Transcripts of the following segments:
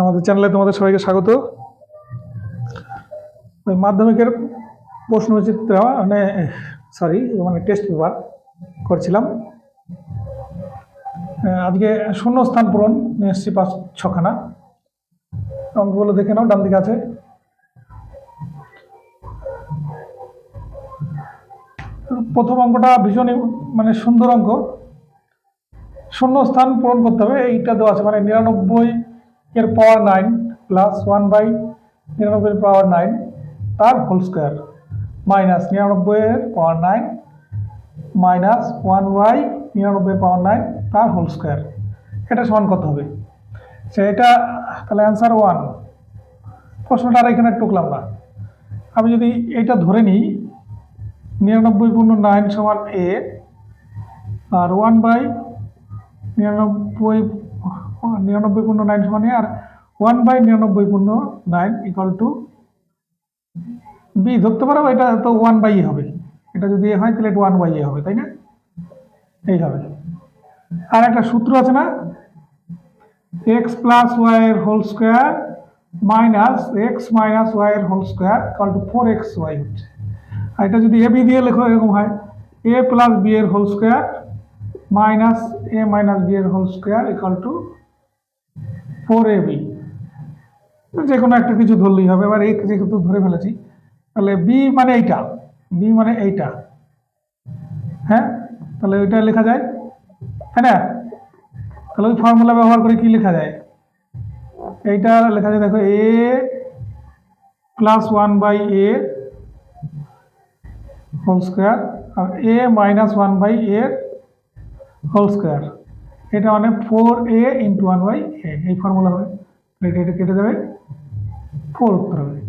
আমাদের চ্যানেলে তোমাদের সবাইকে স্বাগত। ওই মাধ্যমিকের প্রশ্নচিত্র মানে সরি মানে টেস্ট পেপার করছিলাম। আজকে শূন্যস্থান পূরণ, নিয়ে পাঁচ ছখানা। অঙ্কগুলো দেখে নাও ডান দিকে আছে। প্রথম অঙ্কটা ভীষণই মানে সুন্দর অঙ্ক। শূন্য স্থান পূরণ করতে হবে, এইটা দেওয়া আছে মানে নিরানব্বই এর power nine plus one by নিরানব্বই পাওয়ার নাইন তার হোল স্কোয়ার মাইনাস নিরানব্বই এর power nine minus one by নিরানব্বই পাওয়ার নাইন তার হোল স্কোয়ার এটা সমান কত হবে। সে এটা তাহলে অ্যান্সার ওয়ান প্রশ্নটা আর এখানে টুকলাম না। আমি যদি এইটা ধরে নিই, নিরানব্বই পূর্ণ নাইন সমান এ আর ওয়ান বাই নিরানব্বই নিরানব্বই পূর্ণ নাইন সমান আর ওয়ান বাই নিরানব্বই পূর্ণ নাইন ইকাল টু বি ধরতে পারো এটা তো ওয়ান বাই হবে। এটা যদি এ হয়, তাহলে এটা ওয়ান বাই এ হবে, তাই না? এই হবে। আর একটা সূত্র আছে না? এক্স প্লাস ওয়াই এর whole square minus X minus ওয়াইয়ের whole square equal to four X Y হচ্ছে আর এটা যদি এ বি দিয়ে লেখো, এরকম হয়। এ প্লাস বি এর whole square minus A minus B এর whole square equal to four A B যে কোনো একটা কিছু ধরলেই হবে, এবার এই যেহেতু ধরে ফেলেছি, তাহলে বি মানে এইটা বি মানে এইটা। হ্যাঁ? তাহলে ওইটা লেখা যায়। হ্যাঁ না? তাহলে ওই ফর্মুলা ব্যবহার করে কি লেখা যায়? এইটা লেখা যায়, দেখো A plus one by A whole square R A minus one by A whole square এটা মানে four A into one by A এই ফর্মুলা হবে। এটা এটা কেটে যাবে। ফোর উত্তর হবে।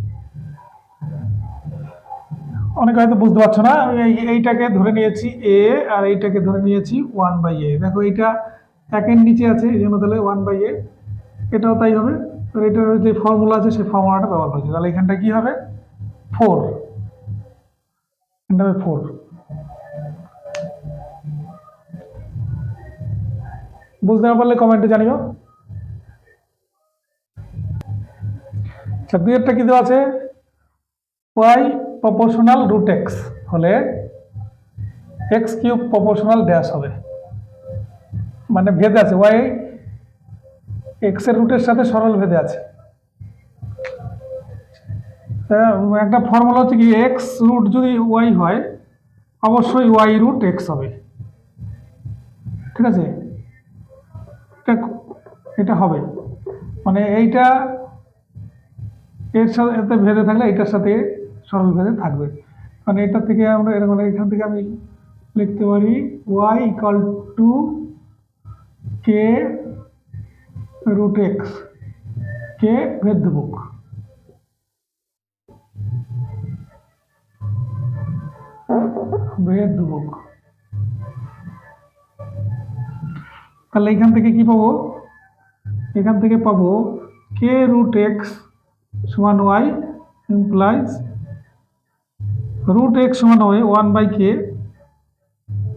অনেকে হয়তো বুঝতে পারছ না, আমি এই- এইটাকে ধরে নিয়েছি এ আর এইটাকে ধরে নিয়েছি ওয়ান বাই এ দেখো এইটা একের নিচে আছে, এই জন্য তাহলে ওয়ান বাই এ এটাও তাই হবে। তো এটার যে ফর্মুলা আছে, সেই ফর্মুলাটা ব্যবহার করছি। তাহলে এখানটা কি হবে? ফোর এটা হবে ফোর বুঝতে না পারলে কমেন্টে জানিও। আচ্ছা দুইয়েরটা কি দেওয়া আছে? ওয়াই প্রপোর্শনাল রুট এক্স হলে এক্স কিউব প্রপোর্শনাল ড্যাশ হবে। মানে ভেদ আছে ওয়াই এক্সের রুটের সাথে সরল ভেদে আছে। একটা ফর্মুলা হচ্ছে কি এক্স রুট যদি ওয়াই হয়, অবশ্যই ওয়াই রুট এক্স হবে। ঠিক আছে? এটা এটা হবে। মানে এইটা এর সাথে এতে ভেদে থাকলে এটার সাথে সরল ভেদে থাকবে। মানে এটা থেকে আমরা এরকম এখান থেকে আমি লিখতে পারি Y equal to K root X K ভেদ বুক ভেদ বুক তাহলে এখান থেকে কি পাবো? এখান থেকে পাবো কে রুট এক্স সমান ওয়াই ইমপ্লাইজ রুট এক্স সমান Y one by K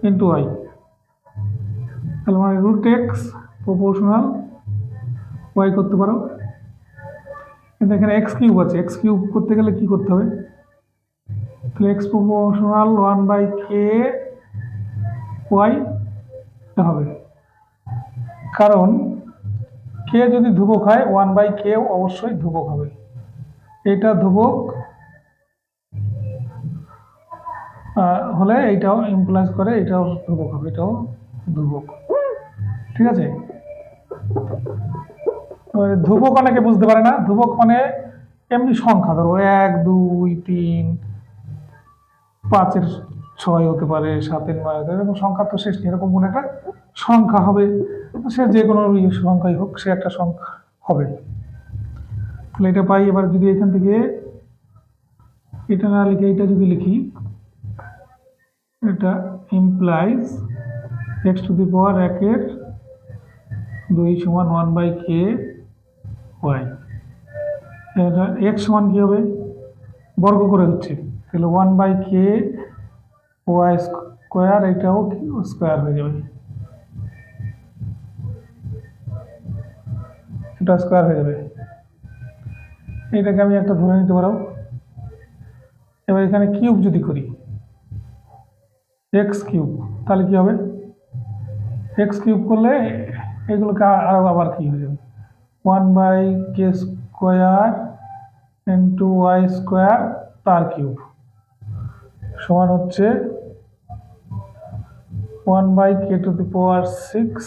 into Y তাহলে মানে রুট এক্স প্রপোর্শনাল ওয়াই করতে পারো। কিন্তু এখানে এক্স কিউব আছে এক্স কিউব করতে গেলে কি করতে হবে? তাহলে X proportional one by K Y হবে। কারণ কে যদি ধ্রুবক হয় ওয়ান বাই কে অবশ্যই ধ্রুবক হবে। এটা ধ্রুবক হলে এইটাও ইমপ্লাস করে এটাও ধ্রুবক হবে, এটাও ধ্রুবক। ঠিক আছে? ধ্রুবক অনেকে বুঝতে পারে না। ধ্রুবক মানে এমনি সংখ্যা, ধরো এক, দুই, তিন, পাঁচের ছয় হতে পারে, সাতের নয় এরকম সংখ্যা তো শেষ নেই, এরকম কোনো একটা সংখ্যা হবে। সে যে কোনো সংখ্যাই হোক, সে একটা সংখ্যা হবে। তাহলে এটা পাই, এবার যদি এখান থেকে এটা না লিখে, এটা যদি লিখি, এটা implies X to the power একের দুই সমান ওয়ান বাই কে ওয়াই এটা এক্স সমান কী হবে? বর্গ করে হচ্ছে। তাহলে one by K Y square এটাও স্কোয়ার হয়ে যাবে। এটা স্কোয়ার হয়ে যাবে। এটাকে আমি একটা ধরে নিতে পারো। এবার এখানে কিউব যদি করি এক্স কিউব তাহলে কি হবে? এক্স কিউব করলে এগুলোকে আরও আবার কি হয়ে যাবে? One by K square into Y square তার কিউব সমান হচ্ছে one by K to the power six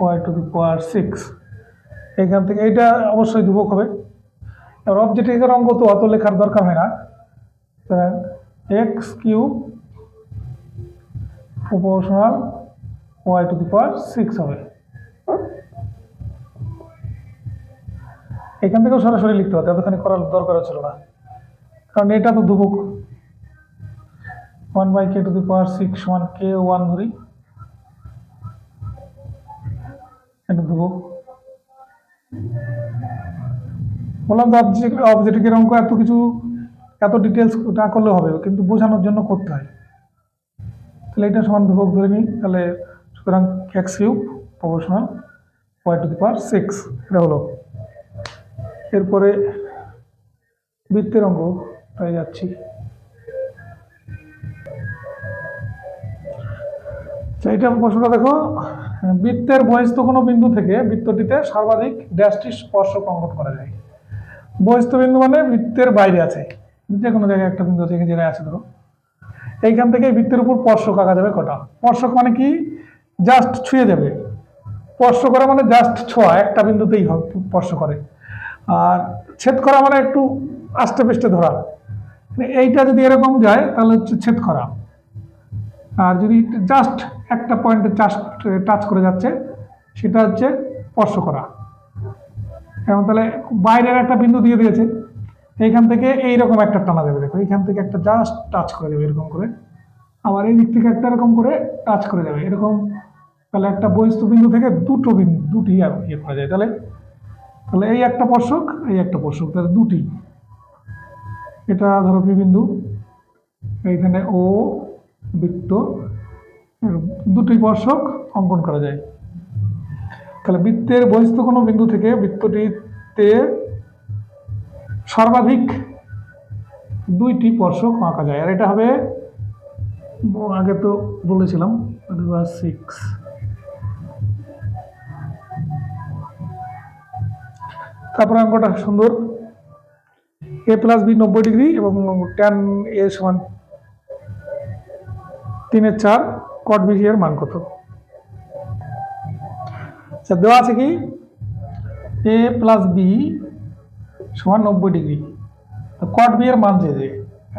Y to the power six এখান থেকে এটা অবশ্যই ধ্রুবক হবে। এবার অবজেক্টের অঙ্ক তো অত লেখার দরকার হয় না। X cube proportional Y to the power six হবে। এখান থেকেও সরাসরি লিখতে হতো এতখানি করার দরকার ছিল না। কারণ এটা তো ধ্রুবক one by K to the power six one K one ধরি। এটা ধ্রুবক বললাম তো অবজেক্ট অবজেক্টিভের অঙ্ক এত কিছু এত ডিটেলস না করলে হবে কিন্তু বোঝানোর জন্য করতে হয়। তাহলে এটা সমান ধ্রুবক ধরে নিই তাহলে সুতরাং X cube proportional Y to the power six এটা হলো। এরপরে বৃত্তের অঙ্ক তাই যাচ্ছি। আচ্ছা, এটা প্রশ্নটা দেখো বৃত্তের বহিস্থ কোনো বিন্দু থেকে বৃত্তটিতে সর্বাধিক ড্যাশটি স্পর্শক অঙ্কন করা যায়। বহিস্থ বিন্দু মানে বৃত্তের বাইরে আছে। যে কোনো জায়গায় একটা বিন্দু এই জায়গায় আছে, ধরো। এইখান থেকে বৃত্তের উপর স্পর্শক আঁকা যাবে কটা? স্পর্শক মানে কি? জাস্ট ছুঁয়ে যাবে। স্পর্শ করা মানে জাস্ট ছোঁয়া, একটা বিন্দুতেই হবে স্পর্শ করে। আর ছেদ করা মানে একটু আস্তে পেস্টে ধরা। মানে এইটা যদি এরকম যায়, তাহলে হচ্ছে ছেদ করা। আর যদি জাস্ট একটা পয়েন্টে চাষ, টাচ করে যাচ্ছে, সেটা হচ্ছে স্পর্শ করা। এবং তাহলে বাইরের একটা বিন্দু দিয়ে দিয়েছে, এইখান থেকে এইরকম একটা টানা দেবে, দেখো, এইখান থেকে একটা জাস্ট টাচ করে দেবে, এরকম করে। আবার এই দিক থেকে একটা এরকম করে টাচ করে দেবে, এরকম তাহলে একটা বহিস্থ বিন্দু থেকে দুটো বিন্দু, দুটি আর ইয়ে করা যায়। তাহলে তাহলে এই একটা স্পর্শক, এই একটা স্পর্শক, তাহলে দুটি। এটা ধরো বিন্দু এইখানে ও বৃত্ত দুটি স্পর্শক অঙ্কন করা যায়। তাহলে বৃত্তের বহিস্থ কোনো বিন্দু থেকে বৃত্তটিতে সর্বাধিক দুইটি স্পর্শক আঁকা যায়। আর এটা হবে, আগে তো বলেছিলাম সিক্স তারপরে অঙ্কটা সুন্দর। এ প্লাস বি নব্বই ডিগ্রি এবং ট্যান এ সমান তিনের চার। কট বি এর মান কত? আচ্ছা দেওয়া আছে কি? এ প্লাস বি সমান নব্বই ডিগ্রি। কট বি এর মান চেয়েছে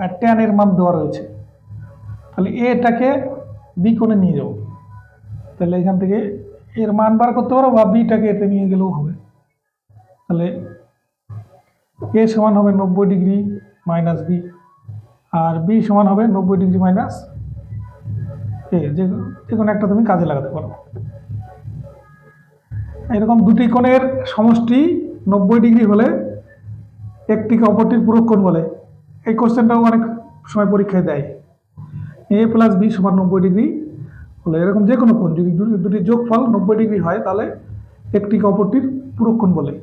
আর ট্যান এর মান দেওয়া রয়েছে। তাহলে এটাকে বি কোণে নিয়ে যাব। তাহলে এখান থেকে এর মান বার করতে পারো বা বিটাকে এতে নিয়ে গেলেও হবে। তাহলে এ সমান হবে নব্বই ডিগ্রি মাইনাস বি আর বি সমান হবে নব্বই ডিগ্রি মাইনাস যে যে কোনো একটা তুমি কাজে লাগাতে পারো। এরকম দুটি কোণের সমষ্টি নব্বই ডিগ্রি হলে একটিকে অপরটির পূরক কোণ বলে। এই কোশ্চেনটাও অনেক সময় পরীক্ষায় দেয়। এ প্লাস বি সমান নব্বই ডিগ্রি হলে এরকম যে কোনো কোণ, যদি দুটি যোগফল নব্বই ডিগ্রি হয়, তাহলে একটিকে অপরটির পূরক কোণ বলে।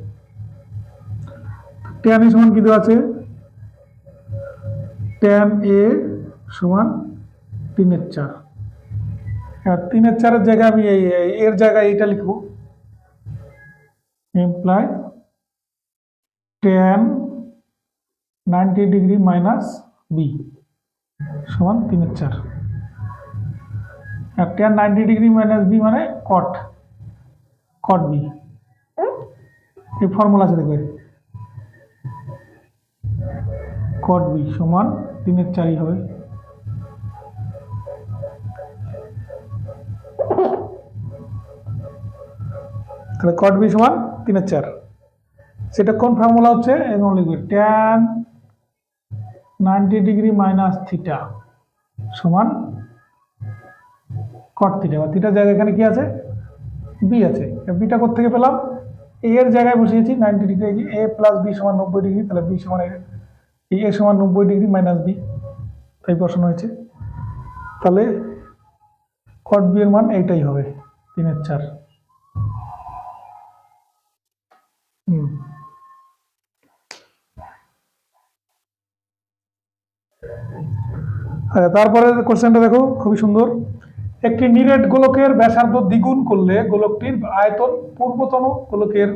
ট্যান এ সমান কী দেওয়া আছে? ট্যান এ সমান তিনের চার। তিনের চারের জায়গায় আমি এই এর জায়গায় এইটা লিখব। Imply tan ninety degree minus B সমান তিনের চার। আর tan ninety degree minus B মানে কট কট বি এই ফর্মুলা আছে দেখবে। কট বি সমান তিনের চারই হবে। তাহলে কট বি সমান তিনের চার। সেটা কোন ফর্মুলা হচ্ছে? এবং লিখবে tan ninety degree minus theta সমান কট থিটা বা থিটার জায়গায় এখানে কি আছে? বি আছে। বিটা থেকে পেলাম? এ এর জায়গায় বসিয়েছি ninety degree A plus B সমান নব্বই ডিগ্রি তাহলে বি সমান এ- এ সমান নব্বই ডিগ্রি মাইনাস বি তাই বসানো হয়েছে। তাহলে কট বি এর মান এইটাই হবে, তিনের চার। তারপরে কোশ্চেনটা দেখো, খুবই সুন্দর। একটি নিরেট গোলকের ব্যাসার্ধ দ্বিগুণ করলে গোলকটির আয়তন পূর্বতন গোলকের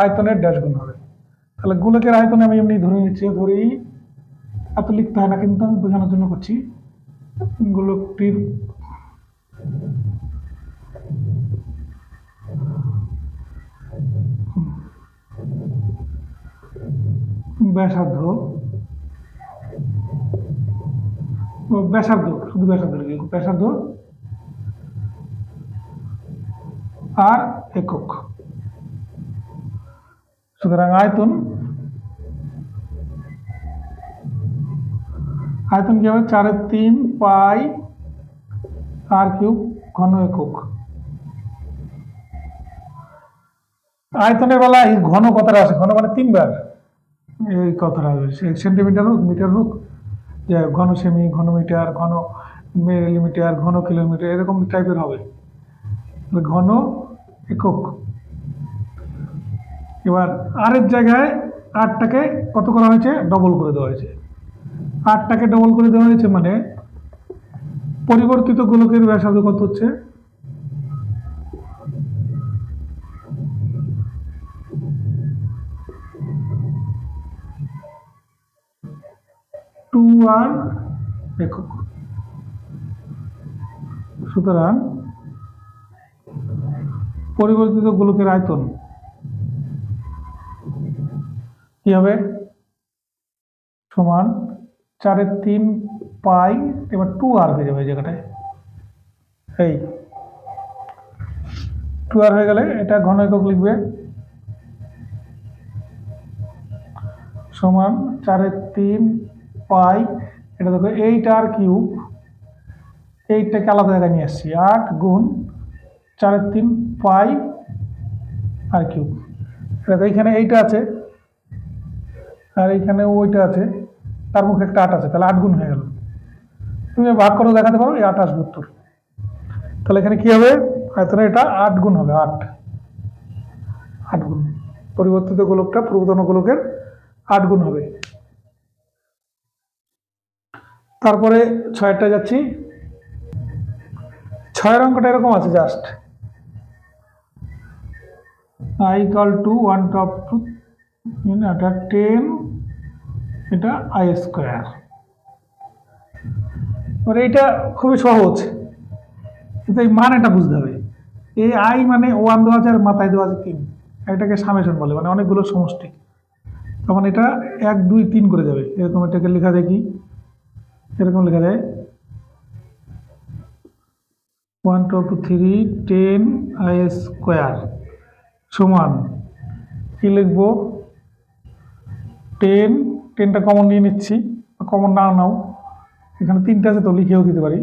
আয়তনের ড্যাশ গুণ হবে। তাহলে গোলকের আয়তন আমি এমনি ধরে নিচ্ছি, ধরেই এত লিখতে হয় না, কিন্তু আমি বোঝানোর জন্য করছি, গোলকটির ব্যাসার্ধ ব্যাসার্ধ, শুধু ব্যাসার্ধ লিখি ব্যাসার্ধ আর একক। সুতরাং আয়তন আয়তন কি হবে? চারের তিন পাই আর কিউব ঘন একক। আয়তনের বেলা এই ঘন কথাটা আছে? ঘন মানে তিনবার। এই কথাটা হবে? সেন্টিমিটার হোক, মিটার হোক যে ঘন সেমি, ঘন মিটার, ঘন মিলিমিটার, ঘন কিলোমিটার, এরকম টাইপের হবে। ঘন একক। এবার আরের জায়গায় আটটাকে কত করা হয়েছে? ডবল করে দেওয়া হয়েছে। আটটাকে ডবল করে দেওয়া হয়েছে মানে পরিবর্তিত গোলকের ব্যাসার্ধ কত হচ্ছে? টু আর একক। সুতরাং পরিবর্তিত গোলকের আয়তন কি হবে? সমান চারের তিন পাই, এবার টু আর হয়ে যাবে জায়গাটায়। এই টু আর হয়ে গেলে এটা ঘন একক লিখবে। সমান চারের তিন পাই, এটা দেখো এইট আর কিউব এইটটাকে আলাদা জায়গায় নিয়ে আসছি, আট গুণ চারের তিন পাই আর কিউব দেখো এইখানে এইটা আছে, আর এইখানে ওইটা আছে, তার মুখে একটা আট আছে, তাহলে আট গুণ হয়ে গেল। তুমি ভাগ করে দেখাতে পারো, এই আট আসবে উত্তর। তাহলে এখানে কি হবে? আয়তনে এটা আট গুণ হবে, আট। আট গুণ। পরিবর্তিত গোলকটা, পূর্বতন গোলকের আট গুণ হবে। তারপরে ছয়টা যাচ্ছি। ছয়ের অঙ্কটা এরকম আছে just I equal to one up to এটা টেন এটা আই স্কোয়ার এবার এইটা খুবই সহজ। কিন্তু এই মান এটা বুঝতে হবে। এই আই মানে ওয়ান দেওয়া আছে আর মাথায় দেওয়া আছে তিন। এটাকে সামেশন বলে মানে অনেকগুলো সমষ্টি। তখন এটা এক, দুই, তিন করে যাবে। এরকম এটাকে লেখা যায় কি? এরকম লেখা যায়। One two two three ten I square সমান। কি লিখব? টেন টেনটা কমন নিয়ে নিচ্ছি কমন না নাও। এখানে তিনটা আছে তো, লিখেও দিতে পারি।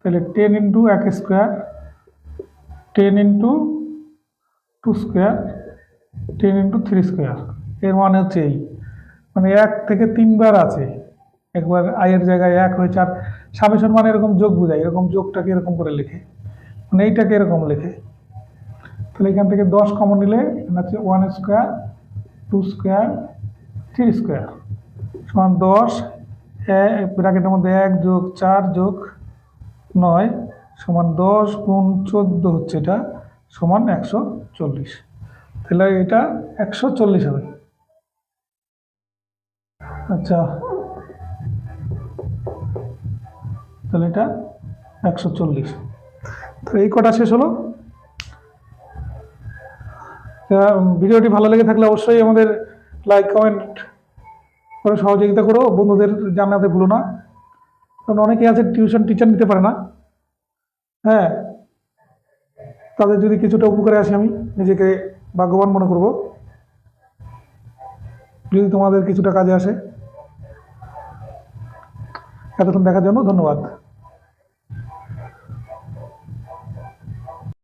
তাহলে টেন ইন্টু এক square ten into two square ten into three square এর মানে হচ্ছে এই। মানে এক থেকে তিনবার আছে। একবার আয়ের জায়গায় এক হয়েছে। আর সামেশন মানে এরকম যোগ বোঝায়, এরকম যোগটাকে এরকম করে লেখে। মানে এইটাকে এরকম লেখে। তাহলে এখান থেকে দশ কমন নিলে হচ্ছে one square two square three square সমান দশ ব্র্যাকেটের মধ্যে এক যোগ চার যোগ নয়, সমান দশ গুণ চোদ্দ হচ্ছে এটা, সমান একশো চল্লিশ। তাহলে এটা একশো চল্লিশ হবে। আচ্ছা তাহলে এটা একশো চল্লিশ। তো এই কটা শেষ হলো। ভিডিওটি ভালো লেগে থাকলে অবশ্যই আমাদের লাইক, কমেন্ট করে সহযোগিতা করো। বন্ধুদের জানাতে ভুলো না। কারণ অনেকে আছে টিউশন টিচার নিতে পারে না। হ্যাঁ তাদের যদি কিছুটা উপকারে আসে আমি, নিজেকে ভাগ্যবান মনে করব। যদি তোমাদের কিছুটা কাজে আসে, এতক্ষণ দেখার জন্য ধন্যবাদ।